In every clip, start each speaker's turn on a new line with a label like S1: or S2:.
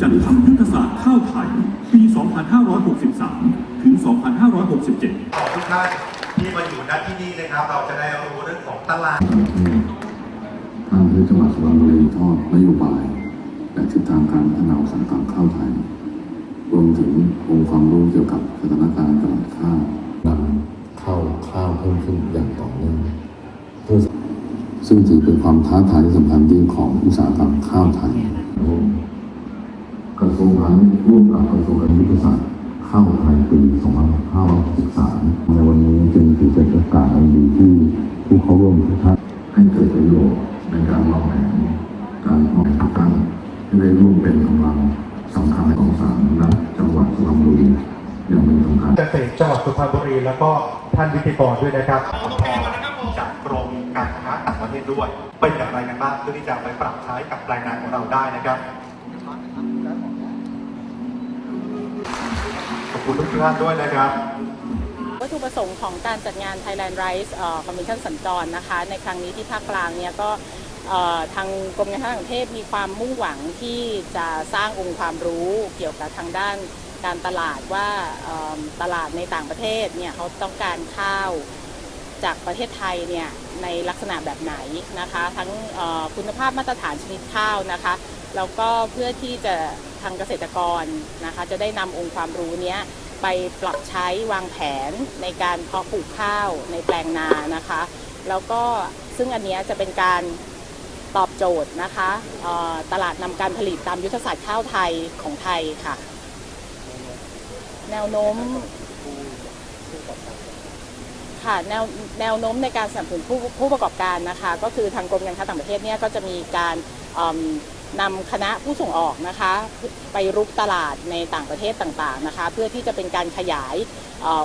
S1: จัดทำยุทธศาสตร์ข้าวไทยปี 2563 ถึง 2567
S2: ขอทุกท่านที่มาอยู่ณที่นี่นะครับ เราจะได้รู้เรื่องของตลาด
S3: ทางที่จังหวัดสุพรรณบุรีทอดนโยบายและทิศทางการพัฒนาอุตสาหกรรมข้าวไทย รวมถึงองค์ความรู้เกี่ยวกับสถานการณ์ตลาดข้าวนำเข้าข้าวเพิ่มขึ้นอย่างต่อเนื่องเพื่อซึ่งถือเป็นความท้าทายที่สำคัญยิ่งของอุตสาหกรรมข้าวไทย กระทรวงพาณิชย์ร่วมกับกระทรวงการยุทธศาสตร์ข้าไทยปี2513ในวันนี้จึงถือเป็นโอกาสอันดีที่ผู้เข้าร่วมทุกท่านให้เกิดประโยชน์ในการวางแผนการออกทุกตั้งที่ได้ร่วมเป็นกำลังสำคัญของสามและจังหวัดสุพรรณบุรีอย่างเป็นสำคัญ
S2: เกษตรจังหวัดสุพรรณบุรีแล้วก็ท่านวิทยกรด้วยนะครับจากกรมการค้าต่างประเทศด้วยเป็นอย่างไรกันบ้างเพื่อที่จะไปปรับใช้กับรายงานของเราได้นะครับ คุณทุกท่านด้วยนะครับ
S4: วัตถุประสงค์ของการจัดงาน Thailand Rice คอมมิชชั่นสัญจรนะคะ ในครั้งนี้ที่ภาคกลางเนี่ยก็เอ่อทางกรมการค้าต่างประเทศมีความมุ่งหวังที่จะสร้างองค์ความรู้เกี่ยวกับทางด้านการตลาดว่าตลาดในต่างประเทศเนี่ยเขาต้องการข้าวจากประเทศไทยเนี่ยในลักษณะแบบไหนนะคะ ทั้งคุณภาพมาตรฐานชนิดข้าวนะคะแล้วก็เพื่อที่จะทางเกษตรกรนะคะจะได้นำองค์ความรู้นี้ไปปรับใช้วางแผนในการเพาะปลูกข้าวในแปลงนานะคะ แล้วก็ซึ่งอันนี้จะเป็นการตอบโจทย์นะคะตลาดนำการผลิตตามยุทธศาสตร์ข้าวไทยของไทยค่ะ แนวโน้มค่ะแนวแนวโน้มในการสนับสนุนผู้ผู้ประกอบการนะคะ ก็คือทางกรมการค้าต่างประเทศเนี่ยก็จะมีการ นำคณะผู้ส่งออกนะคะ ไปรุกตลาดในต่างประเทศต่างๆนะคะ เพื่อที่จะเป็นการขยาย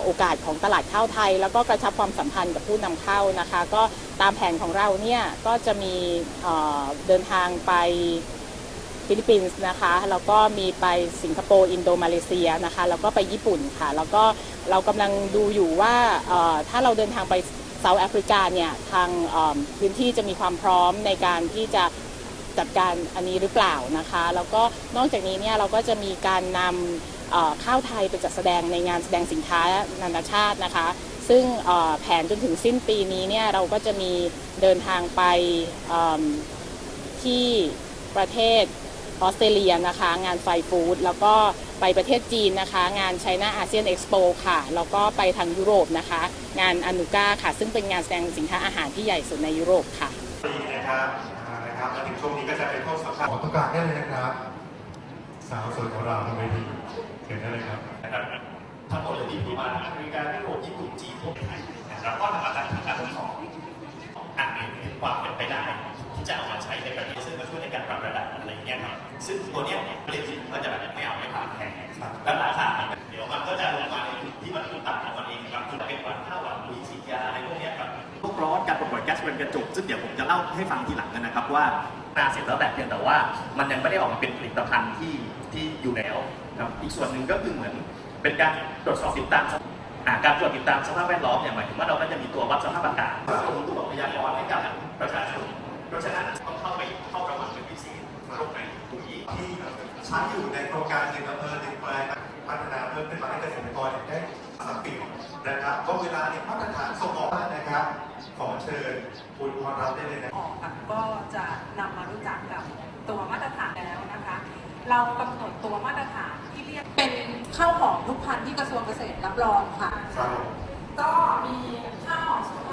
S4: โอกาสของตลาดข้าวไทย แล้วก็กระชับความสัมพันธ์กับผู้นำเข้านะคะ ก็ตามแผนของเราเนี่ยก็จะมีเดินทางไปฟิลิปปินส์นะคะแล้วก็มีไปสิงคโปร์อินโดมาเลเซียนะคะแล้วก็ไปญี่ปุ่นค่ะ แล้วก็เรากำลังดูอยู่ว่าถ้าเราเดินทางไปเซาท์แอฟริกาเนี่ยทางพื้นที่จะมีความพร้อมในการที่จะ จัดการอันนี้หรือเปล่านะคะ แล้วก็นอกจากนี้เนี่ยเราก็จะมีการนำข้าวไทยไปจัดแสดงในงานแสดงสินค้านานาชาตินะคะ ซึ่งแผนจนถึงสิ้นปีนี้เนี่ยเราก็จะมีเดินทางไปที่ประเทศออสเตรเลียนะคะ งานไฟฟู้ดแล้วก็ไปประเทศจีนนะคะ งาน China ASEAN Expo ค่ะ แล้วก็ไปทางยุโรปนะคะ งานอนุกาค่ะ ซึ่งเป็นงานแสดงสินค้าอาหารที่ใหญ่สุดในยุโรปค่ะ
S2: ดีนะครับ นะครับมาถึงช่วงนี้ก็จะเป็นช่วงสำคัญขอประกาศได้เลยนะครับ สาวสวยของเราทำไมดีเชิญได้เลยครับ
S5: นะครับทั้งหมดเลยที่มีมาอเมริกายุโรปญี่ปุ่นจีนพวกไทยนะครับก็ทำมาจากทางการทั้งสองอันหนึ่งถึงความเป็นไปได้ที่จะเอามาใช้ในประเทศซึ่งมาช่วยในการปรับระดับอะไรอย่างเงี้ยครับซึ่งตัวเนี้ยผลิตสินก็จะแบบไม่เอาไม่ผ่านแพงแล้วราคา ร้อนกา
S6: รปลดปล่อยแก๊สเรือนกระจกซึ่งเดี๋ยวผมจะเล่าให้ฟังทีหลังนะครับว่านาเสร็จแล้วแต่เพียงแต่ว่ามันยังไม่ได้ออกมาเป็นผลิตภัณฑ์ที่ที่อยู่แล้วครับอีกส่วนหนึ่งก็คือเหมือนเป็นการตรวจสอบติดตามการตรวจติดตามสภาพแวดล้อมเนี่ยหมายถึงว่าเราก็จะมีตัววัดสภาพอากาศลงตัวพยากรณ์ให้กับประชาชนเพราะฉะนั้นต้องเข้าไปเข้าระวังเป็นพิเศษโรคไหนปุ๋ย
S2: ที่ใช้อยู่ในโครงการหนึ่งอำเภอหนึ่งแปลงพัฒนาเพิ่มขึ้นมาให้เกษตรกรได้ 3ปีนะครับเพราะเวลาเนี่ยมาตรฐานส่งออกนะครับ ขอเชิญคุณพรรัตน์ได้เลยนะ
S7: ออกก็จะนำมารู้จักกับตัวมาตรฐานแล้วนะคะ เรากำหนดตัวมาตรฐานที่เรียกเป็นข้าวหอมทุกพันธุ์ที่กระทรวงเกษตรรับรองค่ะ
S2: ครับก็มีข้าวหอม